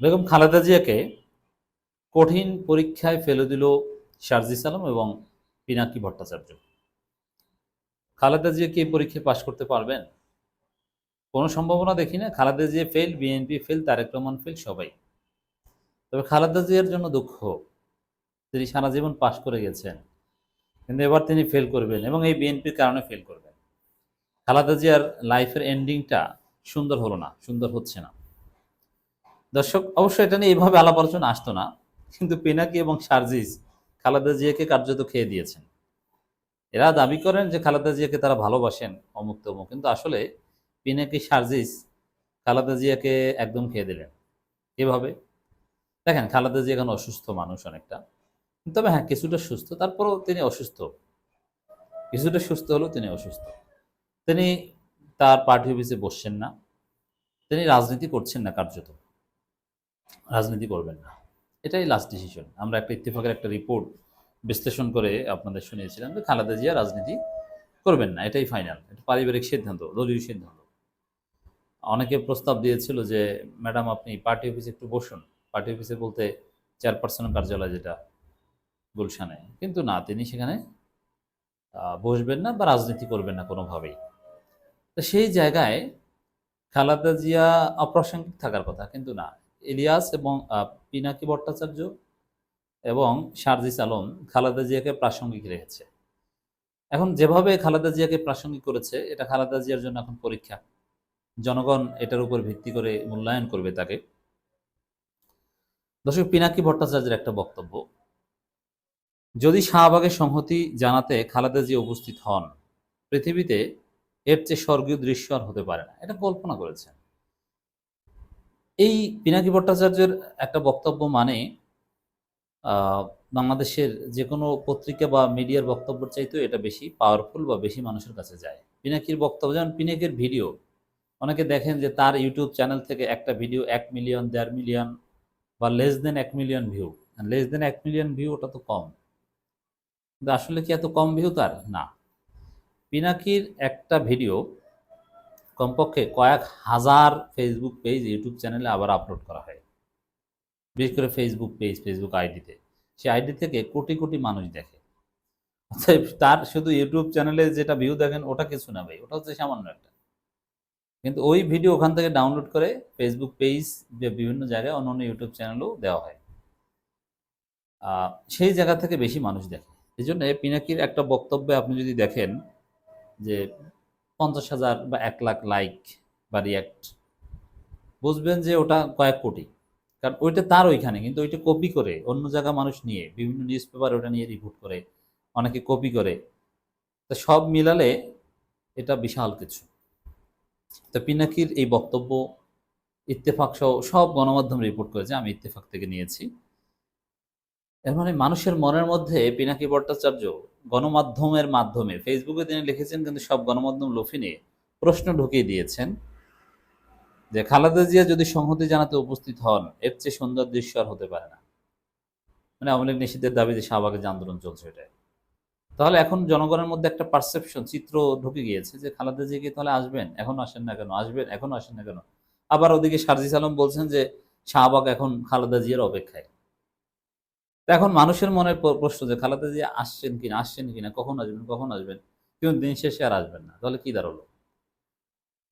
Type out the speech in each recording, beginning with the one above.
বেগম খালেদা জিয়াকে কঠিন পরীক্ষায় ফেলে দিল শারজিস আলম এবং পিনাকি ভট্টাচার্য। খালেদা জিয়া কি পরীক্ষায় পাশ করতে পারবেন? কোনো সম্ভাবনা দেখি না। Khaleda Zia fail BNP fail Tarique Rahman fail সবাই। তবে খালেদা জিয়ার জন্য দুঃখ। তিনি সারা জীবন পাশ করে গেছেন। কিন্তু এবার তিনি ফেল করবেন এবং এই বিএনপির কারণে ফেল করবেন। খালেদা জিয়ার লাইফের এন্ডিংটা সুন্দর হলো না, সুন্দর হচ্ছে না। দর্শক, অবশ্যই এটা নিয়ে এভাবে আলাপ আলোচনা আসতো না, কিন্তু পিনাকি এবং সার্জিস খালেদা জিয়াকে কার্যত খেয়ে দিয়েছেন। এরা দাবি করেন যে খালেদা জিয়াকে তারা ভালোবাসেন, অমুক তমুক, কিন্তু আসলে পিনাকি, সার্জিস খালেদা জিয়াকে একদম খেয়ে দিলেন। এভাবে। দেখেন, খালেদা জিয়া এখন অসুস্থ মানুষ অনেকটা। তবে হ্যাঁ কিছুটা সুস্থ, তারপরও তিনি অসুস্থ। কিছুটা সুস্থ হলেও তিনি অসুস্থ। তিনি তার পার্টি অফিসে বসছেন না। তিনি রাজনীতি করছেন না কার্যত। রাজনীতি করবেন না। এটাই লাস্ট ডিসিশন আমরা একটা ইত্তেফাকের একটা রিপোর্ট বিশ্লেষণ করে আপনাদের শুনিয়েছিলাম যে খালেদা জিয়া রাজনীতি করবেন না। এটাই ফাইনাল এটা পারিবারিক সিদ্ধান্ত, দলীয় সিদ্ধান্ত। অনেকে প্রস্তাব দিয়েছিল যে, ম্যাডাম, আপনি পার্টি অফিসে একটু বসুন। পার্টি অফিসে বলতে চেয়ারপারসন কার্যালয় যেটা, গুলশানে। কিন্তু না, তিনি সেখানে বসবেন না বা রাজনীতি করবেন না কোনোভাবেই। তো সেই জায়গায় খালাদা জিয়া অপ্রাসঙ্গিক থাকার কথা, কিন্তু না। ইলিয়াস এবং পিনাকি ভট্টাচার্য এবং শারজিস আলম খালেদা জিয়াকে প্রাসঙ্গিক রেখেছে। এখন যেভাবে খালেদা জিয়াকে প্রাসঙ্গিক করেছে, এটা খালেদা জিয়ার জন্য এখন পরীক্ষা। জনগণ এটার উপর ভিত্তি করে মূল্যায়ন করবে তাকে। দর্শক, পিনাকি ভট্টাচার্যের একটা বক্তব্য, যদি শাহবাগের সংহতি জানাতে খালেদা জিয়া উপস্থিত হন, পৃথিবীতে এর চেয়ে স্বর্গীয় দৃশ্য আর হতে পারে না। এটা কল্পনা করেছেন। এই পিনাকি ভট্টাচার্যের একটা বক্তব্য মানে বাংলাদেশের যে কোনো পত্রিকা বা মিডিয়ার বক্তব্য চাইতেও এটা বেশি পাওয়ারফুল বা বেশি মানুষের কাছে যায়। পিনাকির বক্তব্য, যেমন পিনাকির ভিডিও অনেকে দেখেন যে তার ইউটিউব চ্যানেল থেকে একটা ভিডিও এক মিলিয়ন দেড় মিলিয়ন বা লেস দেন এক মিলিয়ন ভিউ লেস দেন এক মিলিয়ন ভিউ ওটা তো কম। কিন্তু আসলে কি এত কম ভিউ তার? না। পিনাকির একটা ভিডিও কমপক্ষে কয়েক হাজার ফেসবুক পেজ ইউটিউব চ্যানেলে আবার আপলোড করা হয়। বিশেষ করে ফেসবুক পেজ ফেসবুক আইডিতে সেই আইডি থেকে কোটি কোটি মানুষ দেখে। তার শুধু ইউটিউব চ্যানেলে যেটা ভিউ দেখেন, ওটা কিছু না ভাই, ওটা হচ্ছে সামান্য একটা। কিন্তু ওই ভিডিও ওখান থেকে ডাউনলোড করে ফেসবুক পেজ বিভিন্ন জায়গায় অন্য অন্য ইউটিউব চ্যানেলেও দেওয়া হয়। সেই জায়গা থেকে বেশি মানুষ দেখে। এই জন্য পিনাকির একটা বক্তব্যে আপনি যদি দেখেন যে পঞ্চাশ হাজার বা এক লাখ লাইক বা রিয়াক্ট বুঝবেন যে ওটা কয়েক কোটি। কারণ ওইটা তার ওইখানে, কিন্তু ওইটা কপি করে, অন্য জায়গা মানুষ নিয়ে, বিভিন্ন নিউজ পেপার ওটা নিয়ে রিপোর্ট করে, অনেকে কপি করে। তো সব মিলালে এটা বিশাল কিছু। তো পিনাকির এই বক্তব্য, ইত্তেফাক সহ সব গণমাধ্যম রিপোর্ট করেছে আমি ইত্তেফাক থেকে নিয়েছি। এর মানে মানুষের মনের মধ্যে পিনাকি ভট্টাচার্য গণমাধ্যমের মাধ্যমে ফেসবুকে তিনি লিখেছেন কিন্তু সব গণমাধ্যম লফি নিয়ে প্রশ্ন ঢুকিয়ে দিয়েছেন যে খালেদা জিয়া যদি সংহতি জানাতে উপস্থিত হন, এর চেয়ে সুন্দর দৃশ্য আর হতে পারে না। মানে আওয়ামী লীগ নিষিদ্ধের দাবিতে শাহবাগে যে আন্দোলন চলছে এটাই। তাহলে এখন জনগণের মধ্যে একটা পারসেপশন চিত্র ঢুকে গিয়েছে যে খালেদা জিয়া কি তাহলে আসবেন? এখন আসেন না কেন? আসবেন? এখন আসেন না কেন? আবার ওদিকে সারজিস আলম বলছেন যে শাহবাগ এখন খালেদা জিয়ার অপেক্ষায়। এখন মানুষের মনের প্রশ্ন যে, খালেদা জিয়া আসছেন কিনা আসছেন কিনা, কখন আসবেন কখন আসবেন? কিন্তু দিন শেষে আর আসবেন না। তাহলে কি দাঁড়াল?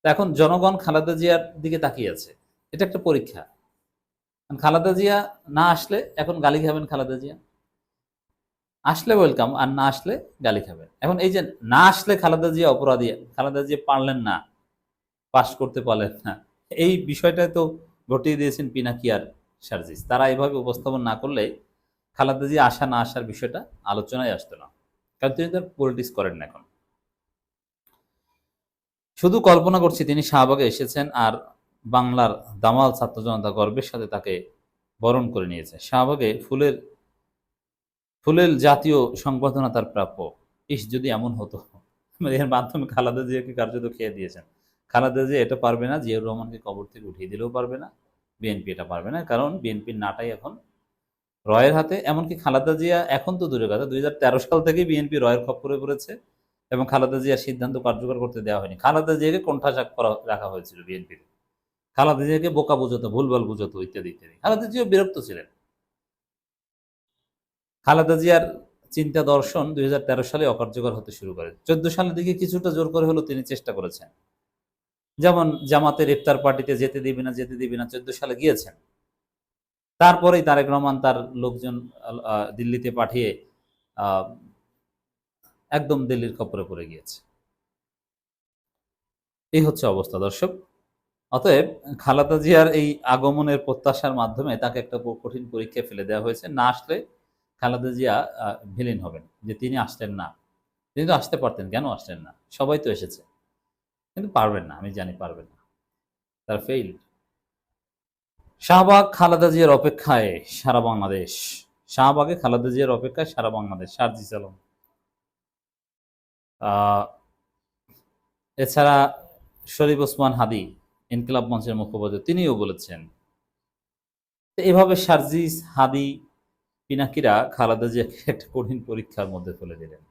এখন জনগণ খালেদা জিয়ার দিকে তাকিয়ে আছে। এটা একটা পরীক্ষা। খালেদা জিয়া না আসলে এখন গালি খাবেন খালেদা জিয়া? আসলে ওয়েলকাম আর না আসলে গালি খাবেন। এখন এই যে না আসলে খালেদা জিয়া অপরাধী, খালেদা জিয়া পারলেন না, পাশ করতে পারলেন না, এই বিষয়টা তো ঘটিয়ে দিয়েছেন পিনাকি আর সার্জিস। তারা এভাবে উপস্থাপন না করলে খালেদা জিয়া আসা না আসার বিষয়টা আলোচনায় আসতো না। কারণ তিনি তার পলিটিক্স করেন না এখন। শুধু কল্পনা করছি, তিনি শাহবাগে এসেছেন আর বাংলার দামাল ছাত্র জনতা গর্বের সাথে তাকে বরণ করে নিয়েছে। শাহবাগে ফুলের ফুলের জাতীয় সংবর্ধনা তার প্রাপ্য। ইস, যদি এমন হতো। এর মাধ্যমে খালেদা জিয়াকে কার্যত খেয়ে দিয়েছেন। খালাদা জিয়া এটা পারবে না, জিয়াউর রহমানকে কবর থেকে উঠিয়ে দিলেও পারবে না, বিএনপি এটা পারবে না, কারণ বিএনপির নাটাই এখন রয়ের হাতে, এমনকি খালাদা জিয়া এখন তো দূরের কথা, দুই হাজার তেরো সাল থেকেই বিএনপি রয়ের খপ্পরে পড়েছে এবং খালাদা জিয়ার সিদ্ধান্ত কার্যকর করতে দেওয়া হয়নি। খালাদা জিয়াকে কোণঠাসা করা, রাখা হয়েছিল বিএনপির খালাদা জিয়াকে বোকা বোঝাতো, ভুলভাল বোঝাতো, ইত্যাদি ইত্যাদি। খালাদা জিয়াও বিরক্ত ছিলেন। খালাদা জিয়ার চিন্তা দর্শন দুই হাজার তেরো সালে অকার্যকর হতে শুরু করে। চোদ্দ সালের দিকে কিছুটা জোর করে হলেও তিনি চেষ্টা করেছেন। যেমন জামাতের ইফতার পার্টিতে যেতে দিবি না, যেতে দিবি না, চোদ্দ সালে গিয়েছেন। তারপরেই তারেক রহমান তার লোকজন দিল্লিতে পাঠিয়ে একদম দিল্লির খপরে পড়ে গিয়েছে। এই হচ্ছে অবস্থা দর্শক। অতএব খালেদা জিয়ার এই আগমনের প্রত্যাশার মাধ্যমে তাকে একটা কঠিন পরীক্ষায় ফেলে দেওয়া হয়েছে। না আসলে খালাদা জিয়া ভিলেন হবেন যে তিনি আসলেন না। তিনি তো আসতে পারতেন, কেন আসলেন না? সবাই তো এসেছে। কিন্তু পারবেন না, আমি জানি পারবেন না। তার ফেইল শাহবাগ খালেদা জিয়ার অপেক্ষায় সারা বাংলাদেশ। শাহবাগে খালেদা জিয়ার অপেক্ষায় সারা বাংলাদেশ। আলম আহ, এছাড়া শরীফ ওসমান হাদি ইনকিলাব মঞ্চের মুখপাত্র তিনিও বলেছেন এভাবে সার্জিস হাদি পিনাকিরা খালেদা জিয়াকে একটা কঠিন পরীক্ষার মধ্যে ফেলে দিলেন।